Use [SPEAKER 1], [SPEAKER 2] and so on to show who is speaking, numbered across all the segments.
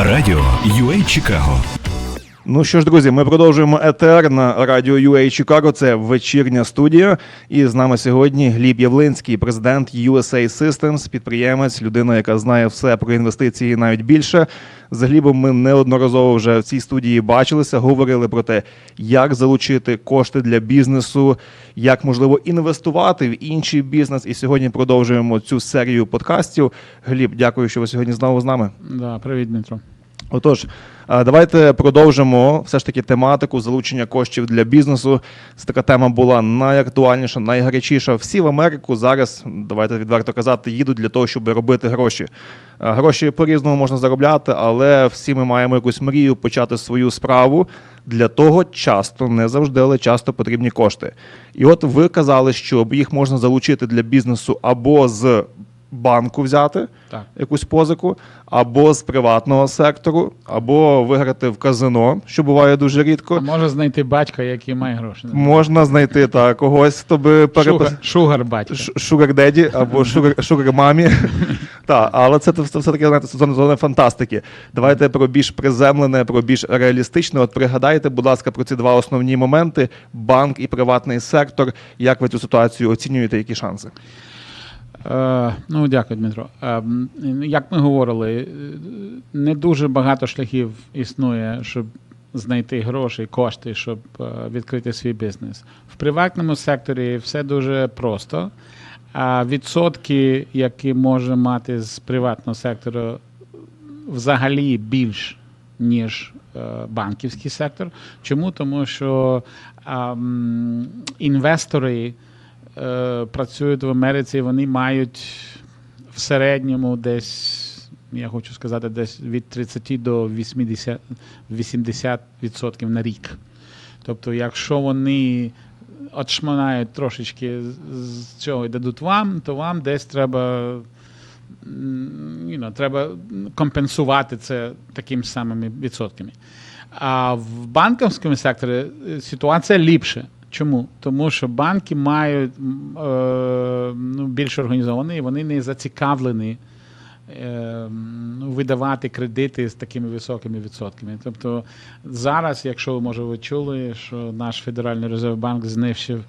[SPEAKER 1] Радіо UA Чикаго
[SPEAKER 2] Ну що ж, друзі, ми продовжуємо етер на радіо UA Чикаго. Це вечірня студія. І з нами сьогодні Гліб Явлинський, президент USA Systems, підприємець, людина, яка знає все про інвестиції, навіть більше. З Глібом ми неодноразово вже в цій студії бачилися, говорили про те, як залучити кошти для бізнесу, як можливо інвестувати в інший бізнес. І сьогодні продовжуємо цю серію подкастів. Гліб, дякую, що ви сьогодні знову з нами.
[SPEAKER 3] Да, привіт, Дмитро.
[SPEAKER 2] Отож, давайте продовжимо все ж таки тематику залучення коштів для бізнесу. Це така тема була найактуальніша, найгарячіша. Всі в Америку зараз, давайте відверто казати, їдуть для того, щоб робити гроші. Гроші по-різному можна заробляти, але всі ми маємо якусь мрію почати свою справу. Для того часто, не завжди, але часто потрібні кошти. І от ви казали, що їх можна залучити для бізнесу або з банку взяти
[SPEAKER 3] Так.
[SPEAKER 2] якусь позику, або з приватного сектору, або виграти в казино, що буває дуже
[SPEAKER 3] А
[SPEAKER 2] рідко.
[SPEAKER 3] може знайти батька, який має гроші.
[SPEAKER 2] Можна знайти та когось, хто би перепис...
[SPEAKER 3] Шугар, батька.
[SPEAKER 2] Шугар деді або шугар, мамі. Так, але це, це все таки знаєте, зона, зона фантастики. Давайте про більш приземлене, про більш реалістичне. От пригадайте, будь ласка, про ці два основні моменти: банк і приватний сектор. Як ви цю ситуацію оцінюєте? Які шанси?
[SPEAKER 3] Е, ну, дякую, Дмитро. Е, як ми говорили, е, не дуже багато шляхів існує, щоб знайти гроші, кошти, щоб відкрити свій бізнес. В приватному секторі все дуже просто. А відсотки, які може мати з приватного сектору, взагалі більш ніж банківський сектор. Чому? Тому що інвестори е, працюють в Америці, вони мають в середньому десь. Я хочу сказати, десь від 30 до 80, 80% на рік. Тобто, якщо вони отшманають трошечки з- цього і дадуть вам, то вам десь треба, you know, треба компенсувати це такими самими відсотками. А в банківському секторі ситуація ліпша. Чому? Тому що банки мають е, ну, більш організовані, і вони не зацікавлені е, ну, видавати кредити з такими високими відсотками. Тобто зараз, якщо ви може ви чули, що наш Федеральний резервбанк знищив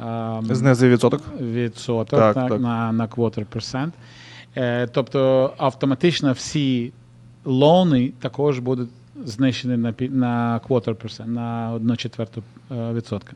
[SPEAKER 3] е,
[SPEAKER 2] Знизив відсоток?
[SPEAKER 3] відсоток
[SPEAKER 2] Так,
[SPEAKER 3] так,
[SPEAKER 2] так.
[SPEAKER 3] на, на quarter percent. Е, тобто автоматично всі лони також будуть знищені на, пі- на quarter percent, на одну четверту е, відсотка.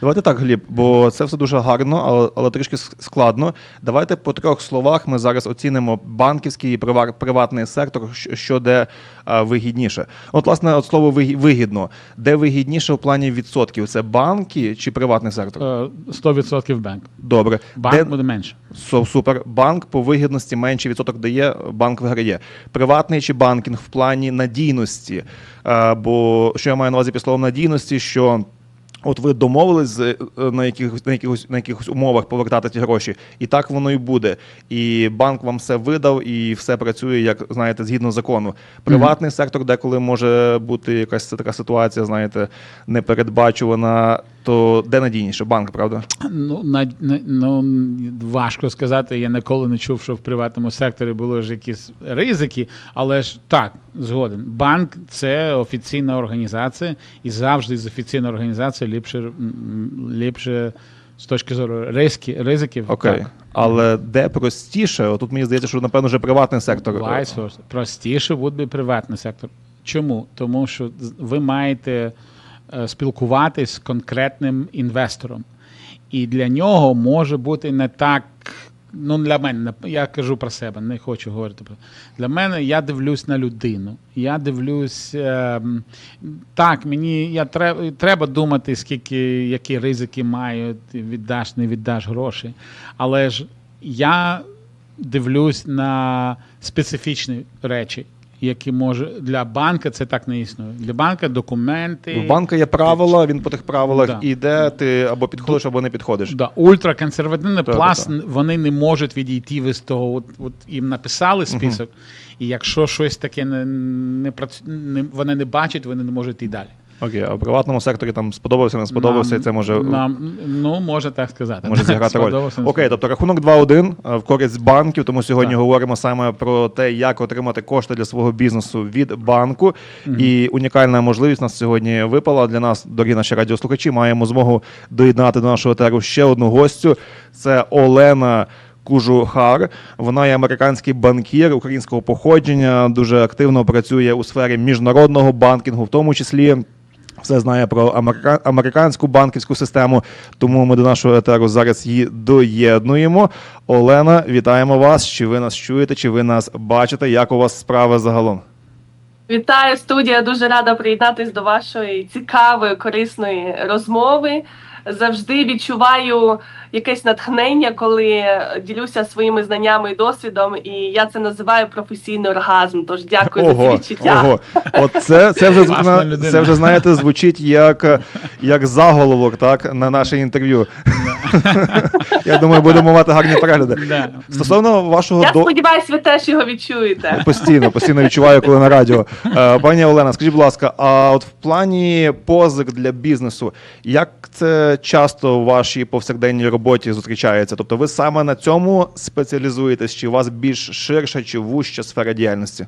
[SPEAKER 2] Давайте так, Гліб, бо це все дуже гарно, але, але трішки с- складно. Давайте по трьох словах ми зараз оцінимо банківський і прива- приватний сектор, що, що де а, вигідніше. От, власне, от слово «вигі- вигідно. Де вигідніше в плані відсотків? Це банки чи приватний сектор?
[SPEAKER 3] Е, 100% банк.
[SPEAKER 2] Добре.
[SPEAKER 3] Банк
[SPEAKER 2] Де,
[SPEAKER 3] буде менше.
[SPEAKER 2] Со- супер. Банк по вигідності менший відсоток дає, банк виграє. Приватний чи банкінг в плані надійності. Е, бо що я маю на увазі під словом надійності, що. От ви домовились е, на якихось на якихось на якихось умовах повертати ті гроші, і так воно і буде. І банк вам все видав, і все працює, як знаєте, згідно закону. Приватний сектор, деколи може бути якась така ситуація, знаєте, непередбачувана. То де надійніше? Банк, правда?
[SPEAKER 3] Ну, на, на, ну, важко сказати. Я ніколи не чув, що в приватному секторі були ж якісь ризики, але ж так, згоден. Банк це офіційна організація, і завжди з офіційної організації ліпше, ліпше з точки зору риски, ризиків.
[SPEAKER 2] Окей.
[SPEAKER 3] Так.
[SPEAKER 2] Але де простіше? Отут мені здається, що напевно вже приватний сектор.
[SPEAKER 3] Vice versa. Простіше буде приватний сектор. Чому? Тому що ви маєте спілкуватись з конкретним інвестором. І для нього може бути не так. Ну, для мене, я кажу про себе, не хочу говорити про. Для мене я дивлюсь на людину. Я дивлюсь. Е, так, мені я треба, треба думати, скільки, які ризики мають, віддаш, не віддаш гроші. Але ж я дивлюсь на специфічні речі, які може для банка це так не існує. Для банка документи.
[SPEAKER 2] В банка є правила, він по тих правилах
[SPEAKER 3] Да.
[SPEAKER 2] іде, ти або підходиш, або не підходиш.
[SPEAKER 3] Да, ультраконсервативний пласт,
[SPEAKER 2] так.
[SPEAKER 3] вони не можуть відійти від того. От, от їм написали список, і якщо щось таке не, не, не вони не бачать, вони не можуть йти далі.
[SPEAKER 2] Окей, а в приватному секторі там сподобався, не сподобався, і це може,
[SPEAKER 3] нам, ну, може так сказати.
[SPEAKER 2] може зіграти роль.
[SPEAKER 3] Сподобався, не
[SPEAKER 2] Окей, тобто рахунок 2-1 е, в користь банків, тому сьогодні
[SPEAKER 3] Так.
[SPEAKER 2] говоримо саме про те, як отримати кошти для свого бізнесу від банку. І унікальна можливість нас сьогодні випала для нас, дорогі наші радіослухачі. Маємо змогу доєднати до нашого етеру ще одну гостю. Це Олена. Кужухар, вона є американський банкір українського походження, дуже активно працює у сфері міжнародного банкінгу, в тому числі все знає про америка- американську банківську систему. Тому ми до нашого етеру зараз її доєднуємо. Олена, вітаємо вас. Чи ви нас чуєте, чи ви нас бачите? Як у вас справи загалом?
[SPEAKER 4] Вітаю студія. Дуже рада приєднатись до вашої цікавої, корисної розмови. Завжди відчуваю якесь натхнення, коли ділюся своїми знаннями і досвідом, і я це називаю професійний оргазм. Тож дякую за ці
[SPEAKER 2] Ого,
[SPEAKER 4] відчуття.
[SPEAKER 2] ого. От це, це, вже, це вже, знаєте, звучить як, як заголовок так, на наше інтерв'ю. Я думаю, будемо мати гарні перегляди. Стосовно вашого
[SPEAKER 4] Я
[SPEAKER 2] до...
[SPEAKER 4] сподіваюся, ви теж його відчуєте.
[SPEAKER 2] Постійно, постійно відчуваю, коли на радіо. Е, Пані Олена, скажіть, будь ласка, а от в плані позик для бізнесу, як це часто в вашій повсякденній роботі зустрічається? Тобто ви саме на цьому спеціалізуєтесь, чи у вас більш ширша чи вужча сфера діяльності?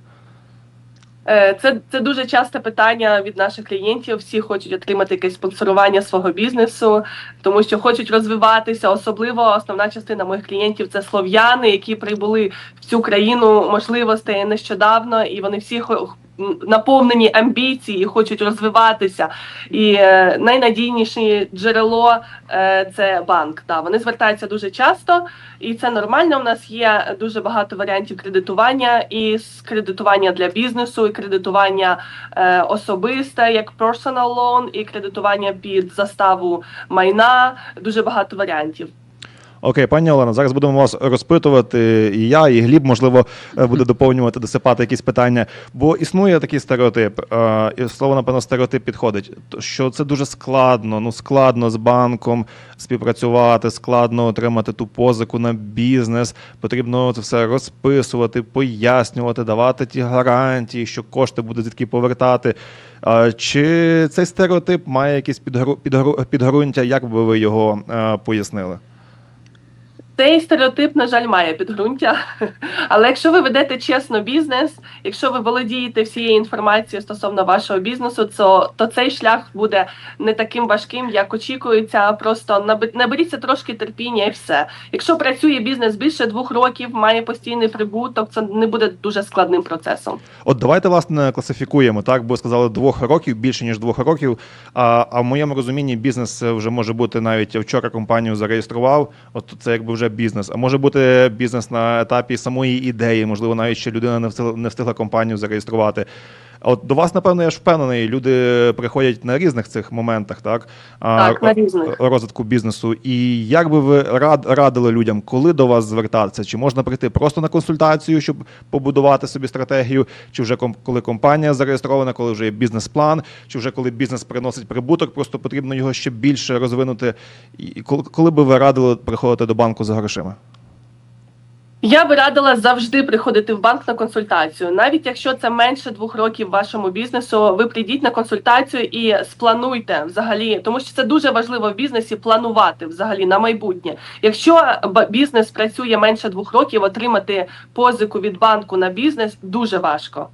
[SPEAKER 4] Е, Це, це дуже часте питання від наших клієнтів. Всі хочуть отримати якесь спонсорування свого бізнесу, тому що хочуть розвиватися. Особливо основна частина моїх клієнтів це слов'яни, які прибули в цю країну можливостей нещодавно, і вони всі наповнені амбіції хочуть розвиватися. І е, найнадійніше джерело е, це банк. Да, вони звертаються дуже часто, і це нормально. У нас є дуже багато варіантів кредитування, і кредитування для бізнесу, і кредитування е, особисте, як personal loan, і кредитування під заставу майна. Дуже багато варіантів.
[SPEAKER 2] Окей, пані Олена, зараз будемо вас розпитувати, і я, і Гліб, можливо, е, буде доповнювати, досипати якісь питання. Бо існує такий стереотип, е, і слово, напевно, стереотип підходить, що це дуже складно, ну складно з банком співпрацювати, складно отримати ту позику на бізнес, потрібно це все розписувати, пояснювати, давати ті гарантії, що кошти будуть звідки повертати. Чи цей стереотип має якесь підгру- підгру- підґрунтя, як би ви його е, пояснили?
[SPEAKER 4] Цей стереотип, на жаль, має підґрунтя. Але якщо ви ведете чесно бізнес, якщо ви володієте всією інформацією стосовно вашого бізнесу, то, то цей шлях буде не таким важким, як очікується. Просто наберіться трошки терпіння і все. Якщо працює бізнес більше двох років, має постійний прибуток, це не буде дуже складним процесом.
[SPEAKER 2] От давайте власне класифікуємо так, бо сказали двох років, більше ніж двох років. А, а в моєму розумінні бізнес вже може бути навіть вчора компанію зареєстрував. От це якби вже бізнес. А може бути бізнес на етапі самої ідеї, можливо, навіть ще людина не встигла, не встигла компанію зареєструвати. От до вас, напевно, я ж впевнений, люди приходять на різних цих моментах, так? А,
[SPEAKER 4] Так, на різних.
[SPEAKER 2] розвитку бізнесу. І як би ви рад, радили людям, коли до вас звертатися? Чи можна прийти просто на консультацію, щоб побудувати собі стратегію, чи вже коли компанія зареєстрована, коли вже є бізнес-план, чи вже коли бізнес приносить прибуток, просто потрібно його ще більше розвинути. І коли, коли би ви радили приходити до банку за грошима?
[SPEAKER 4] Я би радила завжди приходити в банк на консультацію. Навіть якщо це менше двох років вашому бізнесу, ви прийдіть на консультацію і сплануйте взагалі, тому що це дуже важливо в бізнесі планувати взагалі на майбутнє. Якщо бізнес працює менше двох років, отримати позику від банку на бізнес дуже важко.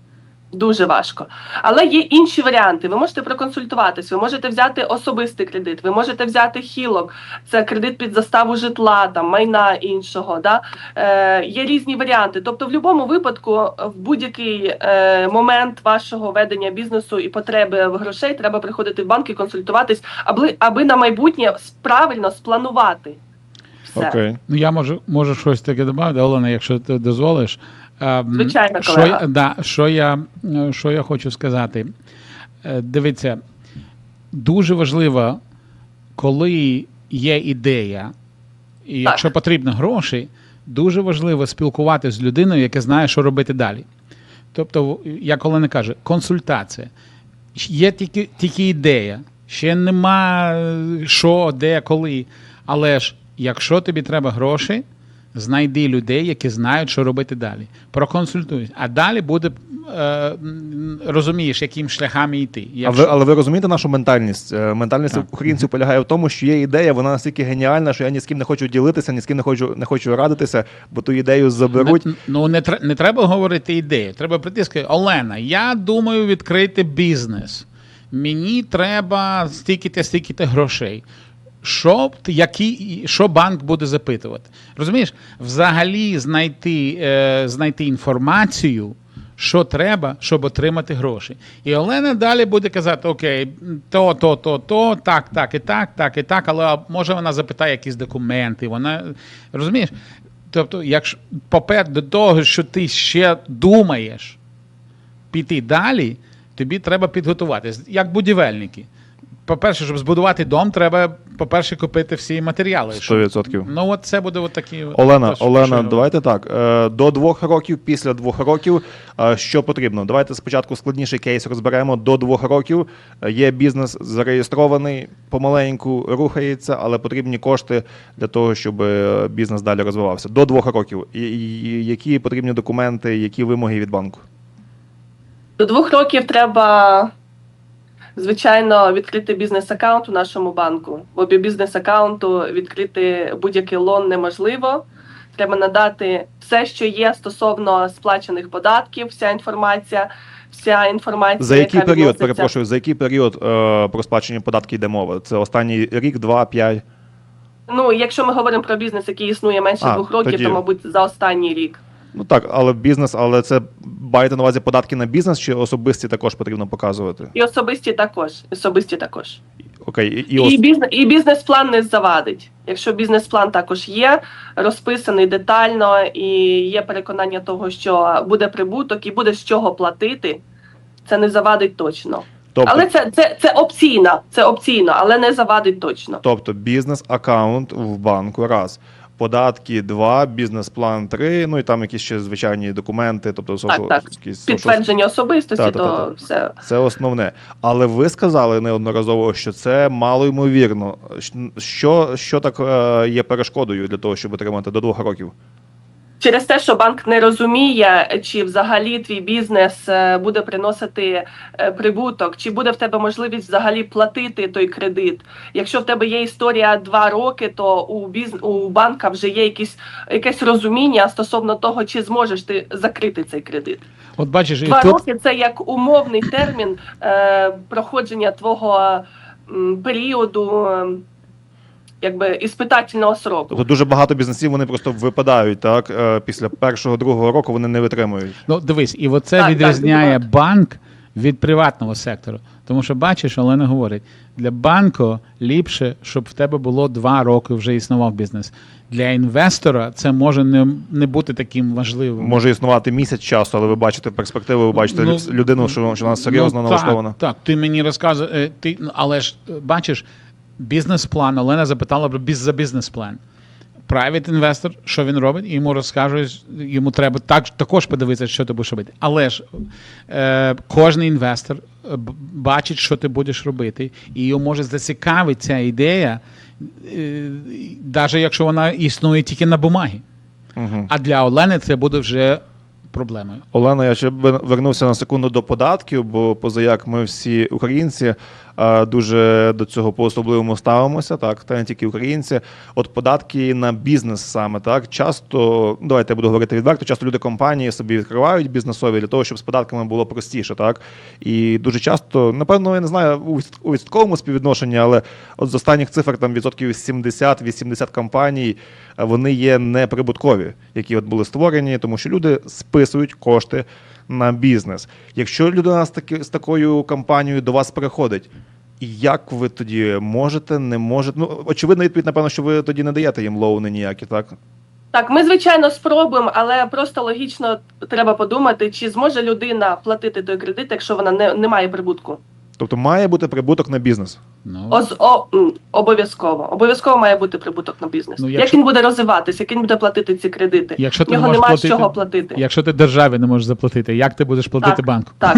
[SPEAKER 4] Дуже важко. Але є інші варіанти. Ви можете проконсультуватись, ви можете взяти особистий кредит, ви можете взяти хілок, це кредит під заставу житла, там майна іншого. Да? Е, є різні варіанти. Тобто, в будь-якому випадку, в будь-який е, момент вашого ведення бізнесу і потреби в грошей треба приходити в банк і консультуватись, аби, аби на майбутнє правильно спланувати. Все.
[SPEAKER 2] Окей.
[SPEAKER 3] Ну, я можу, можу щось таке додати, Олена, якщо ти дозволиш. Ем,
[SPEAKER 4] Звичайно,
[SPEAKER 3] що,
[SPEAKER 4] колега.
[SPEAKER 3] я- да, що, я, е, що я хочу сказати. Е, Дивіться, дуже важливо, коли є ідея, і якщо потрібно гроші, дуже важливо спілкуватися з людиною, яка знає, що робити далі. Тобто, як Олена каже, консультація. Є тільки, тільки ідея, ще нема е, що, де, коли. Але ж якщо тобі треба гроші, Знайди людей, які знають, що робити далі. Проконсультуй. А далі буде е, розумієш, яким шляхами йти.
[SPEAKER 2] А
[SPEAKER 3] Якщо-
[SPEAKER 2] ви, але ви розумієте нашу ментальність? Е, Ментальність
[SPEAKER 3] Так.
[SPEAKER 2] українців полягає в тому, що є ідея, вона настільки геніальна, що я ні з ким не хочу ділитися, ні з ким не хочу, не хочу радитися, бо ту ідею заберуть.
[SPEAKER 3] Не, ну не, не треба говорити ідею. Треба прийти і сказати, Олена, я думаю відкрити бізнес. Мені треба стільки-то, стільки-то грошей. Що, які, що банк буде запитувати? Розумієш, взагалі знайти, е, знайти інформацію, що треба, щоб отримати гроші. І Олена далі буде казати: Окей, то, то, то, то, так, так і так, так і так, але може вона запитає якісь документи. Вона розумієш? Тобто, якщо попер до того, що ти ще думаєш піти далі, тобі треба підготуватись, як будівельники. По-перше, щоб збудувати дом, треба, по-перше, купити всі матеріали. щоб-
[SPEAKER 2] 100%.
[SPEAKER 3] Ну, от це буде от такі. от-
[SPEAKER 2] Олена,
[SPEAKER 3] те, що-
[SPEAKER 2] Олена,
[SPEAKER 3] що-
[SPEAKER 2] давайте так. е, До двох років, після двох років, е, що потрібно? Давайте спочатку складніший кейс розберемо. До двох років е, є бізнес зареєстрований, помаленьку рухається, але потрібні кошти для того, щоб е, бізнес далі розвивався. До двох років. І- і- Які потрібні документи, які вимоги від банку?
[SPEAKER 4] До двох років треба, звичайно, відкрити бізнес-аккаунт у нашому банку. Бо без бізнес-аккаунту відкрити будь-який лон неможливо. Треба надати все, що є стосовно сплачених податків, вся інформація, вся інформація.
[SPEAKER 2] За який
[SPEAKER 4] яка
[SPEAKER 2] період,
[SPEAKER 4] відноситься-
[SPEAKER 2] перепрошую, за який період е, про сплачені податки йде мова? Це останній рік, два, п'ять.
[SPEAKER 4] Ну, якщо ми говоримо про бізнес, який існує менше
[SPEAKER 2] А,
[SPEAKER 4] двох років,
[SPEAKER 2] тоді-
[SPEAKER 4] то мабуть за останній рік.
[SPEAKER 2] Ну так, але бізнес, але це маєте на увазі податки на бізнес чи особисті також потрібно показувати?
[SPEAKER 4] І особисті також. Особисті також.
[SPEAKER 2] Окей, і, і
[SPEAKER 4] І, бізнес, і бізнес-план не завадить. Якщо бізнес-план також є, розписаний детально, і є переконання того, що буде прибуток і буде з чого платити, це не завадить точно.
[SPEAKER 2] тобто,
[SPEAKER 4] Але це, це, це опційно, це опційно, але не завадить точно.
[SPEAKER 2] тобто бізнес-аккаунт в банку раз. Податки два, бізнес-план три, ну і там якісь ще звичайні документи, тобто так,
[SPEAKER 4] так.
[SPEAKER 2] якісь
[SPEAKER 4] Підтвердження особистості,
[SPEAKER 2] та, та, та,
[SPEAKER 4] то
[SPEAKER 2] та.
[SPEAKER 4] все.
[SPEAKER 2] Це основне. Але ви сказали неодноразово, що це мало ймовірно. Що, що так е, є перешкодою для того, щоб отримати до двох років?
[SPEAKER 4] Через те, що банк не розуміє, чи взагалі твій бізнес е, буде приносити е, прибуток, чи буде в тебе можливість взагалі платити той кредит. Якщо в тебе є історія два роки, то у біз... у банка вже є якісь якесь розуміння стосовно того, чи зможеш ти закрити цей кредит.
[SPEAKER 3] От бачиш, і
[SPEAKER 4] Два
[SPEAKER 3] тут
[SPEAKER 4] роки це як умовний термін е, проходження твого періоду. Якби іспитательного сроку.
[SPEAKER 2] Тобто дуже багато бізнесів вони просто випадають так е, після першого другого року вони не витримують.
[SPEAKER 3] Ну, дивись, і оце
[SPEAKER 4] Так, так,
[SPEAKER 3] відрізняє
[SPEAKER 4] дуже
[SPEAKER 3] банк від приватного сектору. Тому що бачиш, Олена говорить, для банку ліпше, щоб в тебе було два роки вже існував бізнес. Для інвестора це може не, не бути таким важливим.
[SPEAKER 2] Може існувати місяць часу, але ви бачите перспективу, ви бачите
[SPEAKER 3] Ну,
[SPEAKER 2] людину, що, що вона серйозно
[SPEAKER 3] ну,
[SPEAKER 2] налаштована.
[SPEAKER 3] Так, так, ти мені розказуєш, е, ти, ну, але ж е, бачиш, бізнес-план, Олена запитала про біз, за бізнес-план. Private інвестор, що він робить, і йому розкажуть, йому треба так, також подивитися, що ти будеш робити. Але ж е, кожен інвестор е, бачить, що ти будеш робити, і його може зацікавити ця ідея, е, навіть якщо вона існує тільки на бумагі.
[SPEAKER 2] Угу.
[SPEAKER 3] А для Олени це буде вже проблемою.
[SPEAKER 2] Олена, я ще вернувся на секунду до податків, бо позаяк ми всі українці е, дуже до цього по-особливому ставимося, так, та не тільки українці. От податки на бізнес саме так. Часто, давайте я буду говорити відверто, часто люди компанії собі відкривають бізнесові для того, щоб з податками було простіше, так. І дуже часто, напевно, я не знаю у відсотковому співвідношенні, але от з останніх цифр там відсотків 70-80 компаній е, вони є неприбуткові, які от були створені, тому що люди списують кошти на бізнес. Якщо людина з таки з такою компанією до вас приходить. Як ви тоді можете, не можете? Ну, очевидно, відповідь, напевно, що ви тоді не даєте їм лоуни ніякі, так?
[SPEAKER 4] Так, ми звичайно спробуємо, але просто логічно треба подумати, чи зможе людина платити той кредит, якщо вона не, не має прибутку.
[SPEAKER 2] Тобто має бути прибуток на бізнес.
[SPEAKER 3] Ну,
[SPEAKER 4] Оз, о, обов'язково. Обов'язково має бути прибуток на бізнес.
[SPEAKER 3] Ну,
[SPEAKER 4] Як він буде розвиватися, як він буде платити ці кредити?
[SPEAKER 3] якщо ти не
[SPEAKER 4] нього
[SPEAKER 3] можеш
[SPEAKER 4] немає з
[SPEAKER 3] платити,
[SPEAKER 4] чого платити.
[SPEAKER 3] якщо ти державі не можеш заплатити, як ти будеш платити
[SPEAKER 4] Так.
[SPEAKER 3] банку?
[SPEAKER 4] Так.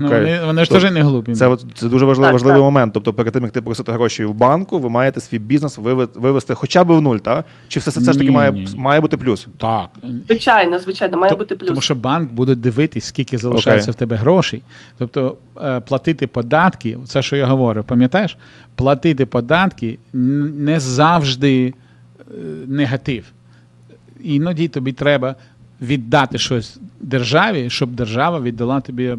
[SPEAKER 3] Ну, вони, вони ж
[SPEAKER 2] Тобто
[SPEAKER 3] теж не глупі.
[SPEAKER 2] Це, це дуже важливий,
[SPEAKER 4] Так,
[SPEAKER 2] важливий
[SPEAKER 4] так.
[SPEAKER 2] момент. Тобто, перед тим, як ти просити гроші в банку, ви маєте свій бізнес вивести хоча б в нуль, так? Чи все, все ж таки має,
[SPEAKER 3] ні,
[SPEAKER 2] має бути плюс?
[SPEAKER 3] Так.
[SPEAKER 4] Звичайно, звичайно, має
[SPEAKER 3] То-
[SPEAKER 4] бути плюс.
[SPEAKER 3] Тому що банк буде дивитись, скільки залишається
[SPEAKER 2] Окей.
[SPEAKER 3] в тебе грошей. Тобто е, платити податки, це що я говорю, пам'ятаєш? Платити податки не завжди е, негатив. Іноді тобі треба віддати щось державі, щоб держава віддала тобі е,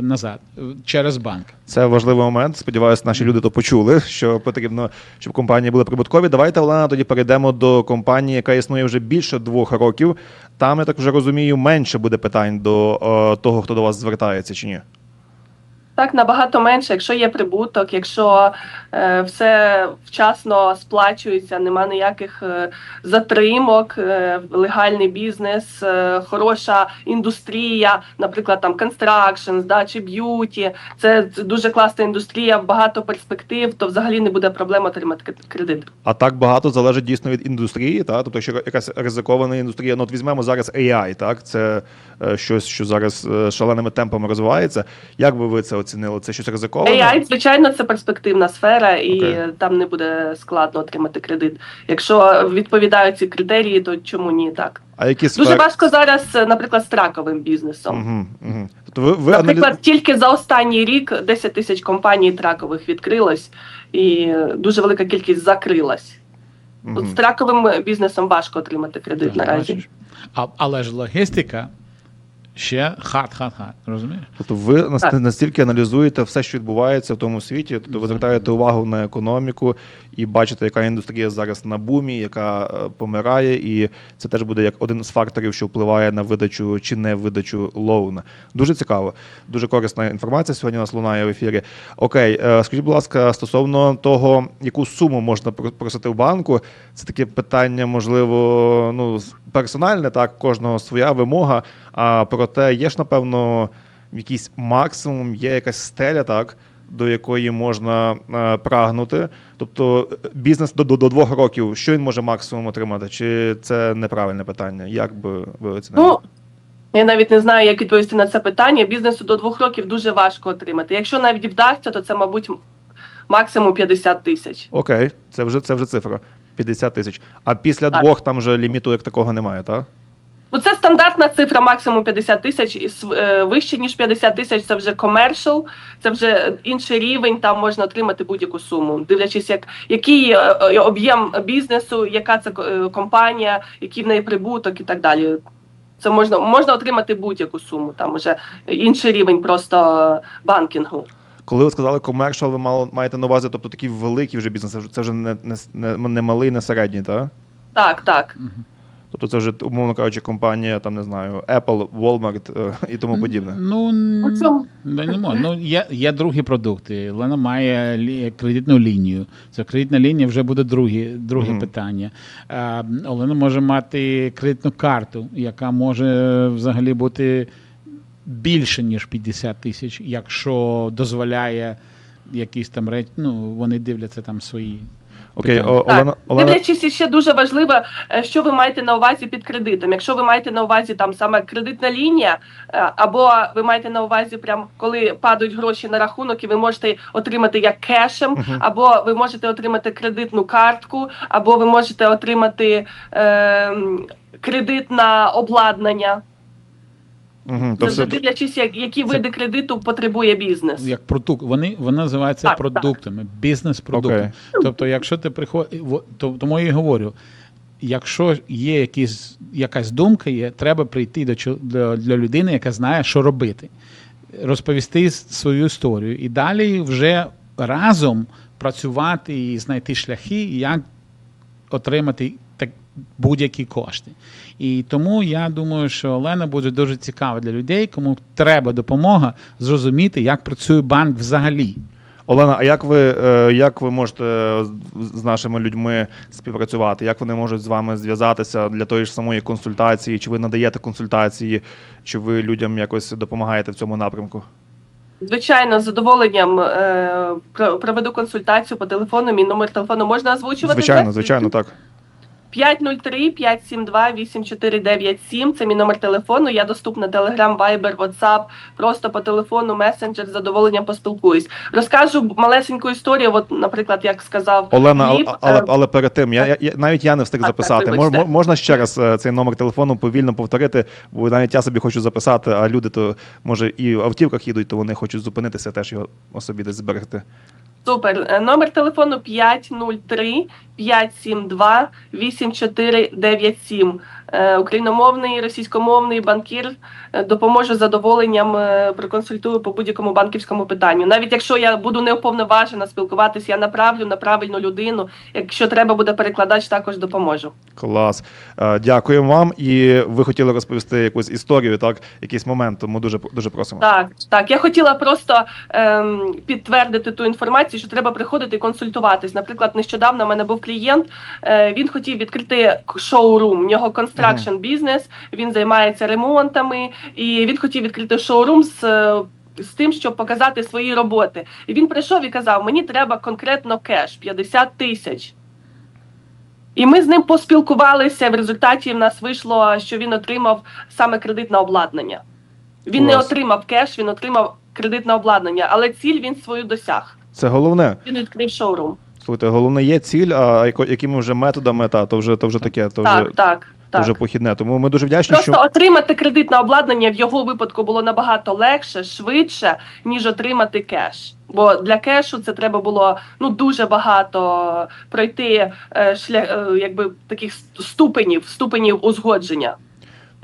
[SPEAKER 3] назад е, через банк.
[SPEAKER 2] Це важливий момент. Сподіваюся, наші люди то почули, що потрібно, щоб компанії були прибуткові. Давайте, Олена, тоді перейдемо до компанії, яка існує вже більше двох років. Там, я так вже розумію, менше буде питань до е, того, хто до вас звертається чи ні.
[SPEAKER 4] Так, набагато менше, якщо є прибуток, якщо е, все вчасно сплачується, нема ніяких е, затримок, е, легальний бізнес, е, хороша індустрія, наприклад, там да, чи б'юті. Це, дуже класна індустрія, багато перспектив, то взагалі не буде проблем отримати кредит-.
[SPEAKER 2] А так багато залежить дійсно від індустрії, так? Тобто, якщо якась ризикована індустрія, ну от візьмемо зараз AI, так? Це е, щось, що зараз е, шаленими темпами розвивається. Як би ви це оцінили? Це щось ризиковане?
[SPEAKER 4] AI, звичайно, це перспективна сфера, і
[SPEAKER 2] Окей.
[SPEAKER 4] там не буде складно отримати кредит. Якщо відповідають ці критерії, то чому ні? Так
[SPEAKER 2] А які
[SPEAKER 4] дуже важко зараз, наприклад, з траковим бізнесом.
[SPEAKER 2] Угу, угу. Тобто ви, ви
[SPEAKER 4] Наприклад,
[SPEAKER 2] аналіз...
[SPEAKER 4] тільки за останній рік 10 тисяч компаній тракових відкрилось, і дуже велика кількість закрилась. От з траковим бізнесом важко отримати кредит наразі.
[SPEAKER 3] А, але ж логістика ще хат-хат-хат. Розумієш?
[SPEAKER 2] Тобто ви
[SPEAKER 4] Так.
[SPEAKER 2] настільки аналізуєте все, що відбувається в тому світі, тобто ви звертаєте увагу на економіку і бачите, яка індустрія зараз на бумі, яка е, помирає, і це теж буде як один з факторів, що впливає на видачу чи не видачу лоуна. Дуже цікаво, дуже корисна інформація сьогодні нас лунає в ефірі. Окей, е, скажіть, будь ласка, стосовно того, яку суму можна про- просити в банку, це таке питання, можливо, ну персональне, так, кожного своя вимога. А проте є ж, напевно, якийсь максимум, є якась стеля, так, до якої можна е, прагнути. Тобто бізнес до, до, до двох років, що він може максимум отримати? Чи це неправильне питання? Як би ви оцінили?
[SPEAKER 4] Ну, я навіть не знаю, як відповісти на це питання. Бізнесу до двох років дуже важко отримати. Якщо навіть вдасться, то це, мабуть, максимум 50 тисяч.
[SPEAKER 2] Окей, це вже це вже цифра. 50 тисяч. А після
[SPEAKER 4] Так.
[SPEAKER 2] двох там вже ліміту як такого немає, так?
[SPEAKER 4] Ну, це стандартна цифра, максимум 50 тисяч. І е, Вище, ніж 50 тисяч, це вже комершал, це вже інший рівень, там можна отримати будь-яку суму, дивлячись, як, який е, е, об'єм бізнесу, яка це компанія, який в неї прибуток і так далі. Це можна, можна отримати будь-яку суму, там вже інший рівень просто банкінгу.
[SPEAKER 2] Коли ви сказали комершал, ви мало маєте на увазі, тобто такий великий вже бізнес, це вже- не, не, не, не малий, не середній, так?
[SPEAKER 4] Так, так.
[SPEAKER 2] Тобто це вже, умовно кажучи, компанія, там не знаю, Apple, Walmart е, і тому подібне.
[SPEAKER 3] Ну,
[SPEAKER 4] У
[SPEAKER 3] не, не можна. Ну, є, є другі продукти. Лена має лі, кредитну лінію. Це кредитна лінія вже буде другі, друге
[SPEAKER 2] Мгм.
[SPEAKER 3] питання. Е, Олена може мати кредитну карту, яка може взагалі бути більше, ніж 50 тисяч, якщо дозволяє якісь там речі. Ну, вони дивляться там свої.
[SPEAKER 2] Окей. О- Олена, Олена,
[SPEAKER 4] дивлячись ще дуже важливо, е, що ви маєте на увазі під кредитом. Якщо ви маєте на увазі там саме кредитна лінія, е, або ви маєте на увазі, прям коли падають гроші на рахунок, і ви можете отримати як кешем,
[SPEAKER 2] Мгм.
[SPEAKER 4] або ви можете отримати кредитну картку, або ви можете отримати е, кредит на обладнання.
[SPEAKER 2] Угу,
[SPEAKER 3] Тобто
[SPEAKER 2] то все,
[SPEAKER 4] дивлячись, як- які види кредиту потребує бізнес.
[SPEAKER 3] Як продукт, вони, вони називаються
[SPEAKER 4] Так,
[SPEAKER 3] продуктами, бізнес-продуктами. Тобто, якщо ти приходиш, то, тому я і говорю, якщо є якісь, якась думка, є, треба прийти до, до, для людини, яка знає, що робити, розповісти свою історію і далі вже разом працювати і знайти шляхи, як отримати будь-які кошти. І тому я думаю, що Олена буде дуже цікава для людей, кому треба допомога зрозуміти, як працює банк взагалі.
[SPEAKER 2] Олена, а як ви, е, як ви можете з- з нашими людьми співпрацювати? Як вони можуть з вами зв'язатися для тої ж самої консультації? Чи ви надаєте консультації, чи ви людям якось допомагаєте в цьому напрямку?
[SPEAKER 4] Звичайно, з задоволенням е, проведу консультацію по телефону. Мій номер телефону можна озвучувати?
[SPEAKER 2] Звичайно, звичайно, так.
[SPEAKER 4] 503 572 8497 Це мій номер телефону. Я доступна Telegram, Viber, WhatsApp. Просто по телефону, месенджер з задоволенням поспілкуюсь. Розкажу малесеньку історію. От, наприклад, як сказав
[SPEAKER 2] Олена,
[SPEAKER 4] Гліб,
[SPEAKER 2] але,
[SPEAKER 4] е,
[SPEAKER 2] але перед тим, я, я, я- навіть я не встиг
[SPEAKER 4] Так, так,
[SPEAKER 2] записати. Мож- мо- можна ще раз е, цей номер телефону повільно повторити, бо навіть я собі хочу записати, а люди то може і в автівках їдуть, то вони хочуть зупинитися, теж його собі десь зберегти.
[SPEAKER 4] Супер. Е, Номер телефону 503 572 8497. Е, Україномовний, російськомовний банкір Е, допоможе з задоволенням е, проконсультую по будь-якому банківському питанню. Навіть якщо я буду неуповноважена спілкуватися, я направлю на правильну людину. Якщо треба буде перекладач, також допоможу.
[SPEAKER 2] Клас. Дякуємо вам. І ви хотіли розповісти якусь історію, так? Якийсь момент, тому дуже дуже просимо.
[SPEAKER 4] Так, так. Я хотіла просто ем, підтвердити ту інформацію, що треба приходити і консультуватись. Наприклад, нещодавно в мене був клієнт, е, він хотів відкрити шоурум. В нього констракшн бізнес, він займається ремонтами, і він хотів відкрити шоурум з. е, З тим, щоб показати свої роботи, і він прийшов і казав: мені треба конкретно кеш 50 тисяч. І ми з ним поспілкувалися. В результаті в нас вийшло, що він отримав саме кредитне обладнання. Він не отримав кеш, він отримав кредитне обладнання, але ціль він свою досяг.
[SPEAKER 2] Це головне.
[SPEAKER 4] Він відкрив шоурум.
[SPEAKER 2] Слухайте, головне є ціль, а якими вже методами, та, то вже то вже таке, то
[SPEAKER 4] так,
[SPEAKER 2] вже,
[SPEAKER 4] так,
[SPEAKER 2] то
[SPEAKER 4] так.
[SPEAKER 2] Дуже похідне. Тому ми дуже вдячні,
[SPEAKER 4] Просто
[SPEAKER 2] що
[SPEAKER 4] отримати кредитне обладнання в його випадку було набагато легше, швидше, ніж отримати кеш. Бо для кешу це треба було ну дуже багато пройти е, шлях, е, якби таких ступенів, ступенів узгодження.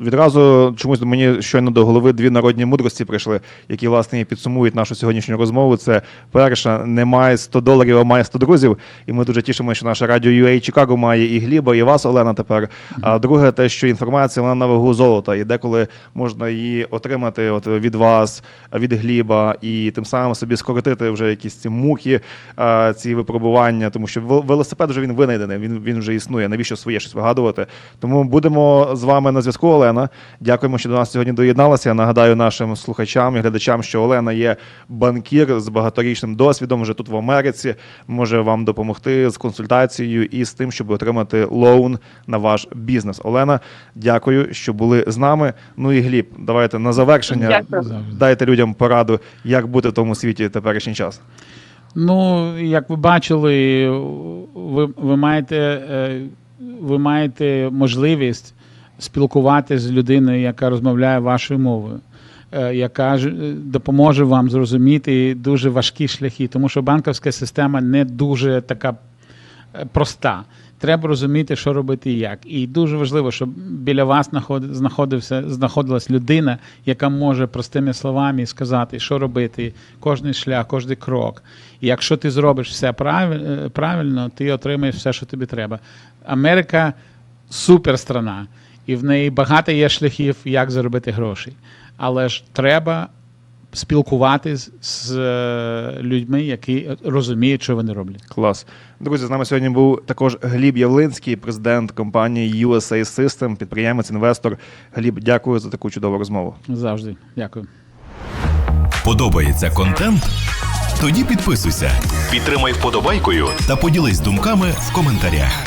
[SPEAKER 2] Відразу чомусь мені щойно до голови дві народні мудрості прийшли, які власне і підсумують нашу сьогоднішню розмову. Це перша, немає 100 доларів, а має 100 друзів. І ми дуже тішимося, що наша радіо UA Чикаго має і Гліба, і вас, Олена, тепер. А друге, те, що інформація вона на вагу золота, і деколи можна її отримати от від вас, від Гліба, і тим самим собі скоротити вже якісь ці муки, ці випробування, тому що вел- велосипед вже він винайдений, він, він вже існує. Навіщо своє щось вигадувати? Тому будемо з вами на зв'язку, Олена. Дякуємо, що до нас сьогодні доєдналася. Я нагадаю нашим слухачам і глядачам, що Олена є банкір з багаторічним досвідом вже тут в Америці. Може вам допомогти з консультацією і з тим, щоб отримати лоун на ваш бізнес. Олена, дякую, що були з нами. Ну і Гліб, давайте на завершення
[SPEAKER 4] Дякую.
[SPEAKER 2] Дайте людям пораду, як бути в тому світі теперішній час.
[SPEAKER 3] Ну, як ви бачили, ви, ви, маєте, е, ви маєте можливість спілкуватися з людиною, яка розмовляє вашою мовою, е, яка е, допоможе вам зрозуміти дуже важкі шляхи, тому що банківська система не дуже така е, проста. Треба розуміти, що робити і як. І дуже важливо, щоб біля вас знаходився, знаходилась людина, яка може простими словами сказати, що робити, кожний шлях, кожний крок. І якщо ти зробиш все правиль- правильно, ти отримаєш все, що тобі треба. Америка супер страна, і в неї багато є шляхів, як заробити гроші. Але ж треба спілкуватись з е, людьми, які розуміють, що вони роблять.
[SPEAKER 2] Клас. Друзі, з нами сьогодні був також Гліб Явлинський, президент компанії USA System, підприємець, інвестор. Гліб, дякую за таку чудову розмову.
[SPEAKER 3] Завжди. Дякую.
[SPEAKER 1] Подобається контент? Тоді підписуйся, підтримай вподобайкою та поділись думками в коментарях.